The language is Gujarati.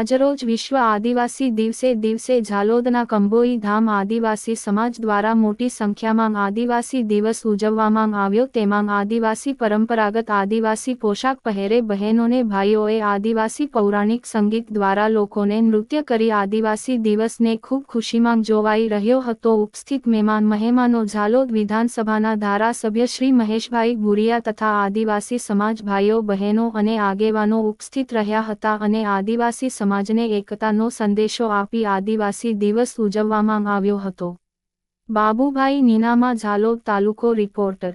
આજરોજ વિશ્વ આદિવાસી દિવસે દિવસે ઝાલોદના કંબોઈ ધામ આદિવાસી સમાજ દ્વારા મોટી સંખ્યામાં આદિવાસી દિવસ ઉજવવામાં આવ્યો. તેમાં આદિવાસી પરંપરાગત આદિવાસી પોશાક પહેરે બહેનોને, ભાઈઓએ આદિવાસી પૌરાણિક સંગીત દ્વારા લોકોને નૃત્ય કરી આદિવાસી દિવસને ખૂબ ખુશીમાં જોવાઈ રહ્યો હતો. ઉપસ્થિત મહેમાન, મહેમાનો ઝાલોદ વિધાનસભાના ધારાસભ્ય શ્રી મહેશભાઈ ભુરિયા તથા આદિવાસી સમાજ ભાઈઓ, બહેનો અને આગેવાનો ઉપસ્થિત રહ્યા હતા અને આદિવાસી સમાજને એકતાનો સંદેશો આપી આદિવાસી દિવસ ઉજવવામાં આવ્યો હતો. બાબુભાઈ નીનામા ઝાલોદ તાલુકો રિપોર્ટર